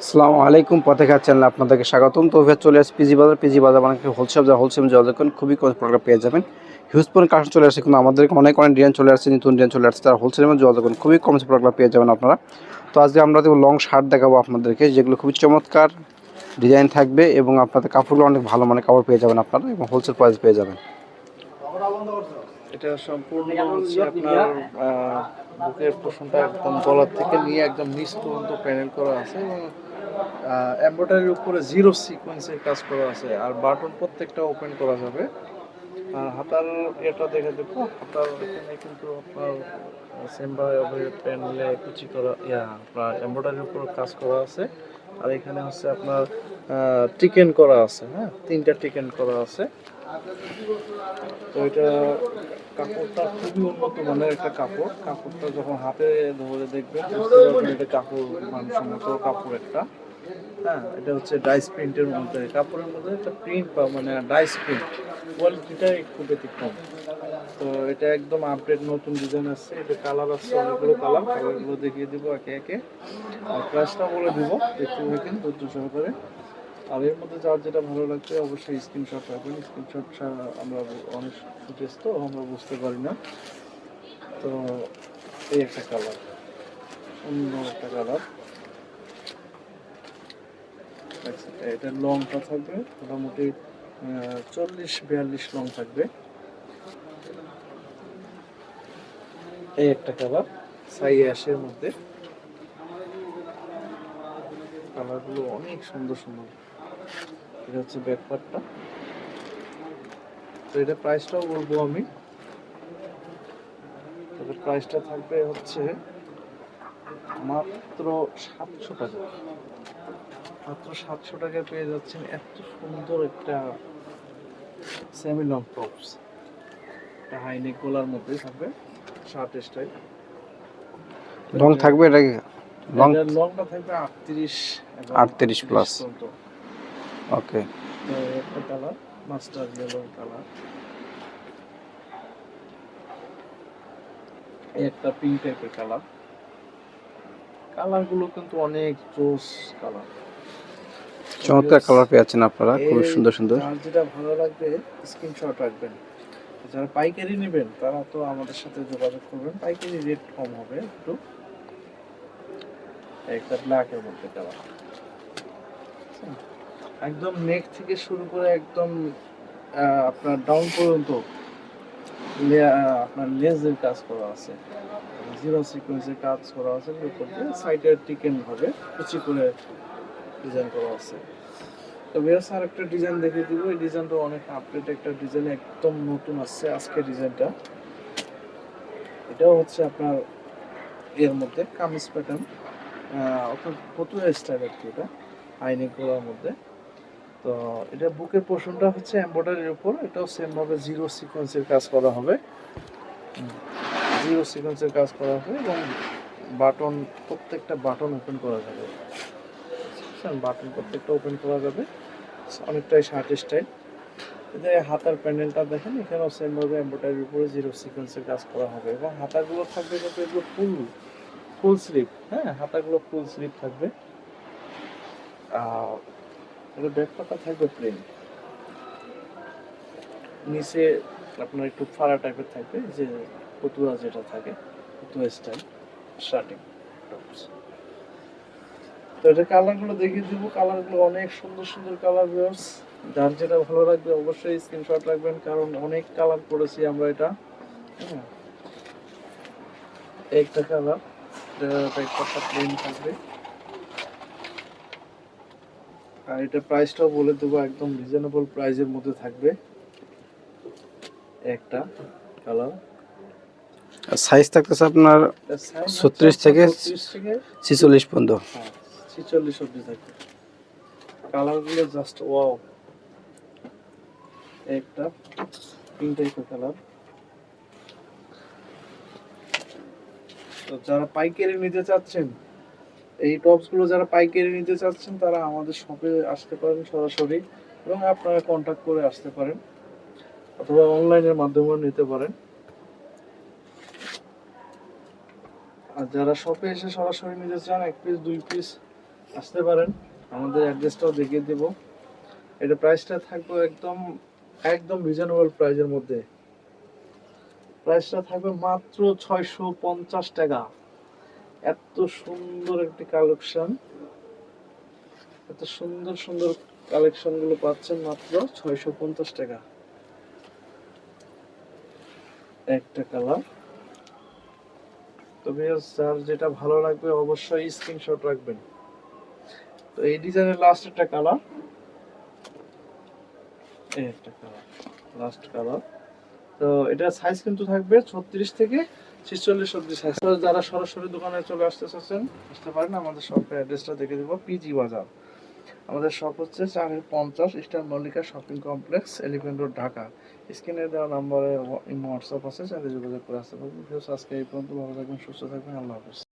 আসসালামু আলাইকুম, পথে পথেঘাট চ্যানেল আপনাদেরকে স্বাগতম। তো এবার চলে আসছে পিজি বাজার পিজি বাজার মানে হোলসেল যা হোলসেল যোগাযোগ করেন খুবই কম প্রোডাক্ট পেয়ে যাবেন। হিউজ পরিমাণ কালেকশন চলে আসছে, কিন্তু আমাদেরকে অনেক অনেক ডিজাইন চলে আসছে, নতুন ডিজাইন চলে আসছে। তারা হোলসেলের মধ্যে যোগাযোগ করেন খুবই কম প্রোডাক্ট পেয়ে যাবেন আপনারা। তো আজকে আমরা দেবো লং শার্ট দেখাবো আপনাদেরকে, যেগুলো খুবই চমৎকার ডিজাইন থাকবে এবং আপনাদের কাপড়গুলো অনেক ভালো মানে কাপড় পেয়ে যাবেন আপনারা এবং হোলসেল প্রাইস পেয়ে যাবেন। এটা সম্পূর্ণ হচ্ছে আপনার বুকের পোষণটা একদম গলার থেকে নিয়ে একদম নিচ পর্যন্ত প্যানেল করা আছে। এবং এমব্রয়ডারির উপরে জিরো সিকোয়েন্সের কাজ করা আছে, আর বাটন প্রত্যেকটা ওপেন করা যাবে। আর হাতার এটা দেখে দেখো, হাতার এখানে কিন্তু আপনার সেমভাবে প্যানেলে কুচি করা, ইয়া, আপনার এমব্রয়ডারির উপর কাজ করা আছে। আর এখানে হচ্ছে আপনার টিকেন করা আছে হ্যাঁ? তিনটা টিকেন করা আছে। তো এটা কাপড়টা খুবই উন্নত মানের একটা কাপড়। কাপড়টা যখন হাতে ধরে দেখবেন কাপড় মানসম্মত কাপড় একটা। হ্যাঁ এটা হচ্ছে ডাইস প্রিন্টের মধ্যে। কাপড়ের মধ্যে একটা প্রিন্ট বা মানে ডাইস প্রিন্ট কোয়ালিটিটা একটু ব্যতিক্রম তো এটা একদম আপডেট নতুন ডিজাইন আসছে। এটা কালার আসছে, অনেকগুলো কালার কালারগুলো দেখিয়ে দিব একে একে। আর প্রাইসটা বলে দিব, দেখতে থাকেন ধৈর্য সহকারে। আর এর মধ্যে যার যেটা ভালো লাগবে, অবশ্যই স্ক্রিনশট রাখবেন। স্ক্রিনশট আমরা অনেক ফুটেজ তো, আমরা বুঝতে পারি না। তো এই একটা কালার সুন্দর একটা কালার এটা লংটা থাকবে, মোটামুটি চল্লিশ, বিয়াল্লিশ লং থাকবে। এই একটা কালার সাই অ্যাশের মধ্যে। কালারগুলো অনেক সুন্দর সুন্দর। এটা হচ্ছে ব্যাকপার্টটা তো এটা প্রাইসটাও বলব আমি। তবে প্রাইসটা থাকবে হচ্ছে মাত্র সাতশো টাকা। মাত্র সাতশো টাকায় পেয়ে যাচ্ছেন এত সুন্দর একটা সেমি লং টপস একটা হাইনেক গোলার মধ্যে থাকবে শার্ট স্টাইল লং থাকবে এটা কি? লং লংটা থাকবে আটত্রিশ 38 plus। ওকে একটা কালার মাস্টার ইয়েলো কালার একটা পিঙ্ক টাইপের কালার কালারগুলো কিন্তু অনেক জোস কালার চমৎকার কালার পেয়ে যাচ্ছেন আপনারা খুব সুন্দর সুন্দর। যেটা ভালো লাগবে স্ক্রিনশট রাখবেন। যারা পাইকারি নেবেন তারা তো আমাদের সাথে যোগাযোগ করবেন। পাইকারি রেট কম হবে একটু। একটা ব্ল্যাকের মধ্যে কালার একদম নেক থেকে শুরু করে একদম আপনার ডাউন পর্যন্ত আপনার লেজের কাজ করা আছে। জিরো সিকোয়েন্সের কাজ করা আছে এর উপর দিয়ে সাইডে টিকেন ভাবে কুচি করে ডিজাইন করা আছে। তো বেরস আর একটা ডিজাইন দেখিয়ে দিব। এই ডিজাইনটা অনেক আপডেট একটা ডিজাইন একদম নতুন আসছে আজকে ডিজাইনটা এটাও হচ্ছে আপনার এর মধ্যে, কামিজ প্যাটার্ন অর্থাৎ ফতুয়া স্টাইল আর কি এটা? আইনি গোলার মধ্যে। তো এটা বুকের পোর্শনটা হচ্ছে এমব্রয়ডারির উপর। এটাও সেম ভাবে জিরো সিকোয়েন্সের কাজ করা হবে। জিরো সিকোয়েন্সের কাজ করা হবে এবং বাটন প্রত্যেকটা বাটন ওপেন করা যাবে। বাটন প্রত্যেকটা ওপেন করা যাবে। অনেকটাই শার্ট স্টাইল এতে হাতার প্যান্ডেলটা দেখেন, এখানেও সেম ভাবে এমব্রয়ডারির উপরে জিরো সিকোয়েন্সের কাজ করা হবে এবং হাতাগুলো থাকবে কিন্তু এগুলো ফুল ফুল স্লিপ হ্যাঁ? হাতাগুলো ফুল স্লিপ থাকবে। এটা ব্যাকপাটা থাকবে প্লেন নিচে আপনার একটু ফাড়া টাইপের থাকবে যে পতুয়া যেটা থাকে পতুয়া স্টাইল শার্টিং টপস তো এটা কালারগুলো দেখিয়ে দিব। কালারগুলো অনেক সুন্দর সুন্দর কালার ভিউয়ার্স যার যেটা ভালো লাগবে অবশ্যই স্ক্রিনশট রাখবেন কারণ অনেক কালার করেছি আমরা এটা। হ্যাঁ। একটা কালার ব্যাকপাটা প্লেন থাকবে। আর এটা প্রাইসটাও বলে দেবো একদম রিজনেবল প্রাইসের মধ্যে থাকবে। একটা কালার সাইজ থাকতেছে আপনার 36 থেকে- ছত্রিশ থেকে ছিচল্লিশ পর্যন্ত। হ্যাঁ। ছিচল্লিশ অব্দি থাকবে কালারগুলো জাস্ট ওয়াও একটা পিঙ্ক টাইপের কালার তো যারা পাইকারি নিতে চাচ্ছেন, এই টপসগুলো যারা পাইকারি নিতে চাচ্ছেন, তারা আমাদের শপে আসতে পারেন সরাসরি এবং আপনারা কন্ট্যাক্ট করে আসতে পারেন অথবা অনলাইনের মাধ্যমেও নিতে পারেন। আর যারা শপে এসে সরাসরি নিতে চান, এক পিস দুই পিস আসতে পারেন, আমাদের অ্যাড্রেসটাও দেখিয়ে দেব। এটা প্রাইসটা থাকবে একদম একদম রিজনেবল প্রাইসের মধ্যে। প্রাইসটা থাকবে মাত্র ছয়শো পঞ্চাশ টাকা। এত সুন্দর একটি কালেকশন এত সুন্দর সুন্দর কালেকশনগুলো পাচ্ছেন মাত্র ছয়শো পঞ্চাশ টাকা। একটা কালার তো ভিউয়ার্স যার যেটা ভালো লাগবে অবশ্যই স্ক্রিনশট রাখবেন। তো এই ডিজাইনের লাস্ট একটা কালার এই একটা কালার লাস্ট কালার তো এটা সাইজ কিন্তু থাকবে ছত্রিশ থেকে ছেচল্লিশ অব্দি সাইজ যারা সরাসরি দোকানে চলে আসতে চাচ্ছেন, আসতে পারেন, আমাদের শপের অ্যাড্রেসটা দেখে দেবো পিজি বাজার আমাদের শপ হচ্ছে চারের পঞ্চাশ Eastern Mallika shopping complex Elephant Road Dhaka স্ক্রিনে দেওয়া নাম্বারে হোয়াটসঅ্যাপ আছে, চাইলে যোগাযোগ করে আসতে পারবেন। আজকে এই পর্যন্ত, ভালো থাকবেন, সুস্থ থাকবেন, আল্লাহ হাফেজ।